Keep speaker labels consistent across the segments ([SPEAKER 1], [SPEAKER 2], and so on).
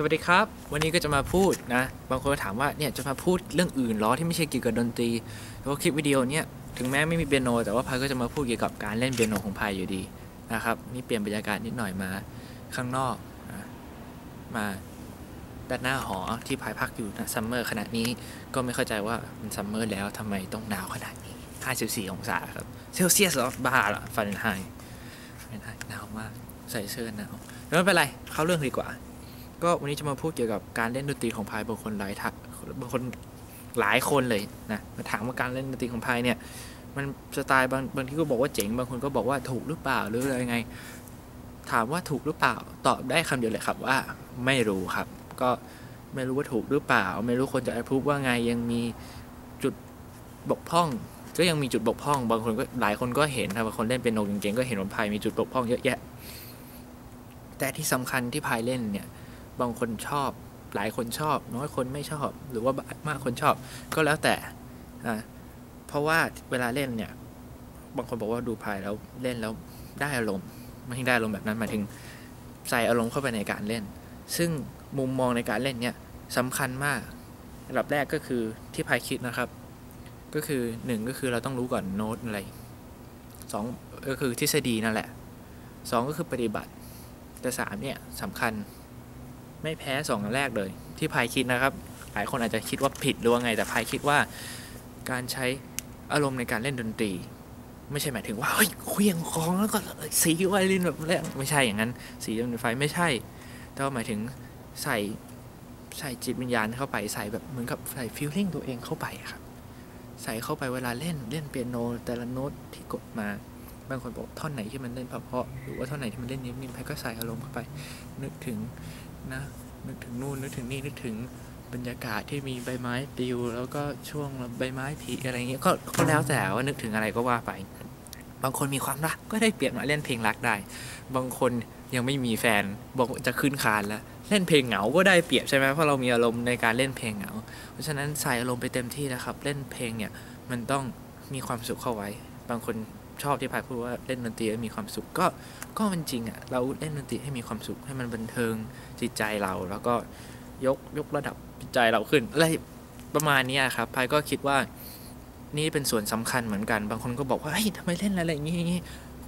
[SPEAKER 1] สวัสดีครับ วันนี้ก็จะมาพูดนะ บางคนก็ถามว่าเนี่ยจะมาพูดเรื่องอื่นเหรอที่ไม่ใช่เกี่ยวกับดนตรีแล้วก็คลิปวิดีโอเนี่ยถึงแม้ไม่มีเปียโน แต่ว่าพายก็จะมาพูดเกี่ยวกับการเล่นเปียโนของพายอยู่ดีนะครับนี่เปลี่ยนบรรยากาศนิดหน่อยมาข้างนอกมาด้านหน้าหอที่พายพักอยู่นะซัมเมอร์ขณะนี้ก็ไม่เข้าใจว่ามันซัมเมอร์แล้วทำไมต้องหนาวขนาดนี้ 54 องศาครับเซลเซียสหรอบ้าเหรอฟาเรนไฮฟาเรนไฮต์หนาวมากใส่เสื้อหนาวไม่เป็นไรเข้าเรื่องดีกว่า ก็วันนี้จะมาพูดเกี่ยวกับการเล่นดนตรีของพายบางคนหลายทักบางคนหลายคนเลยนะมาถามว่าการเล่นดนตรีของพายเนี่ย มันสไตล์บางบางที่ก็บอกว่าเจ๋งบางคนก็บอกว่าถูกหรือเปล่าหรืออะไรไง ถามว่าถูกหรือเปล่าตอบได้คำเดียวเลยครับว่าไม่รู้ครับ ก็ไม่รู้ว่าถูกหรือเปล่า ไม่รู้คนจะพูดว่าไงยังมีจุดบกพร่อง ก็ยังมีจุดบกพร่อง บางคนก็หลายคนก็เห็นนะบางคนเล่นเป็นโนจริงๆก็เห็นว่าพายมีจุดบกพร่องเยอะแยะ แต่ที่สำคัญที่พายเล่นเนี่ย บางคนชอบ หลายคนชอบ น้อยคนไม่ชอบ หรือว่ามากคนชอบ ก็แล้วแต่อ่าเพราะว่าเวลาเล่นเนี่ย บางคนบอกว่าดูพายแล้วเล่นแล้วได้อารมณ์ไม่ได้อารมณ์แบบนั้นหมายถึงใส่อารมณ์เข้าไปในการเล่น ซึ่งมุมมองในการเล่นเนี่ยสำคัญมากระดับแรกก็คือที่พายคิดนะครับ ก็คือหนึ่งก็คือเราต้องรู้ก่อนโน้ตอะไรสองก็คือทฤษฎีนั่นแหละสองก็คือปฏิบัติ แต่สามเนี่ยสำคัญ ไม่แพ้สองอันแรกเลย ที่พายคิดนะครับ หลายคนอาจจะคิดว่าผิดหรือว่าไง แต่พายคิดว่าการใช้อารมณ์ในการเล่นดนตรี ไม่ใช่หมายถึงว่าเฮ้ยเควียงของแล้วก็สีไวลินแบบแรงไม่ใช่อย่างนั้น สีดนไฟไม่ใช่ แต่ว่าหมายถึงใส่ใส่จิตวิญญาณเข้าไปใส่แบบเหมือนกับใส่ฟีลลิ่งตัวเองเข้าไปครับใส่เข้าไปเวลาเล่นเล่นเปียโนแต่ละโน้ตที่กดมาบางคนบอกท่อนไหนที่มันเล่นเพราะๆหรือว่าท่อนไหนที่มันเล่นนิ่มๆพก็ใส่อารมณ์เข้าไป นึกถึง นะ นึกถึงนู่นนึกถึงนี่นึกถึงบรรยากาศที่มีใบไม้ปลิว แล้วก็ช่วงใบไม้ผลิอะไรเงี้ยก็ก็แล้วแต่ว่านึกถึงอะไรก็ว่าไป บางคนมีความรักก็ได้เปลี่ยนมาเล่นเพลงรักได้ บางคนยังไม่มีแฟนบอกจะขึ้นคานแล้วเล่นเพลงเหงาก็ได้เปรียบใช่ไหมเพราะเรามีอารมณ์ในการเล่นเพลงเหงา เพราะฉะนั้นใส่อารมณ์ไปเต็มที่นะครับ เล่นเพลงเนี่ยมันต้องมีความสุขเข้าไว้ บางคน ชอบที่พายพูดว่าเล่นดนตรีแล้มีความสุขก็ก็มันจริงอะ่ะเราเล่นดนตรีให้มีความสุขให้มันบันเทิงจิตใจเรา แล้วก็ยกยกระดับจิตใจเราขึ้นอะไรประมาณนี้ครับพายก็คิดว่านี่เป็นส่วนสำคัญเหมือนกัน บางคนก็บอกว่าเฮ้ยทำไมเล่นอะไรอย่างงี้อย่างงี้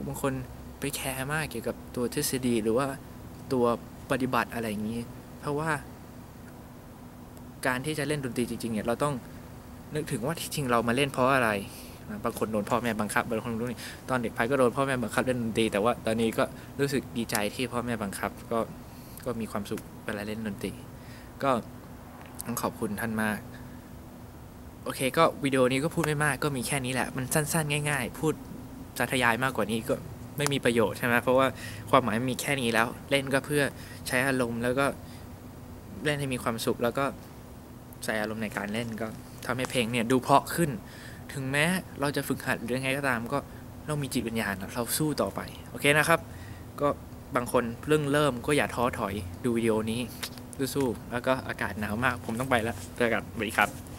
[SPEAKER 1] บางคนไปแคร์มากเกี่ยวกับตัวทฤษฎีหรือว่าตัวปฏิบัติอะไรอย่างนี้ เพราะว่า การที่จะเล่นดนตรีจริงๆเนี่ยเราต้องนึกถึงว่าที่จริงเรามาเล่นเพราะอะไร บางคนโดนพ่อแม่บังคับบางคนรู้นี่ตอนเด็กพายก็โดนพ่อแม่บังคับเล่นดนตรีแต่ว่าตอนนี้ก็รู้สึกดีใจที่พ่อแม่บังคับ ก็ก็มีความสุขเวลาเล่นดนตรี ก็ต้องขอบคุณท่านมาก โอเค ก็วิดีโอนี้ก็พูดไม่มาก ก็มีแค่นี้แหละ มันสั้นๆ ง่าย ๆ พูดสาธยายมากกว่านี้ก็ไม่มีประโยชน์ใช่ไหมเพราะว่าความหมายมีแค่นี้แล้ว เล่นก็เพื่อใช้อารมณ์แล้วก็เล่นให้มีความสุขแล้วก็ใส่อารมณ์ในการเล่นก็ทำให้เพลงเนี่ยดูเพาะขึ้น ถึงแม้เราจะฝึกหัดหรือยังไงก็ตาม ก็เรามีจิตวิญญาณเราสู้ต่อไป โอเคนะครับ ก็บางคนเรื่องเริ่มก็อย่าท้อถอยดูวิดีโอนี้สู้ๆแล้วก็อากาศหนาวมาก ผมต้องไปแล้วเจอกันสวัสดีครับ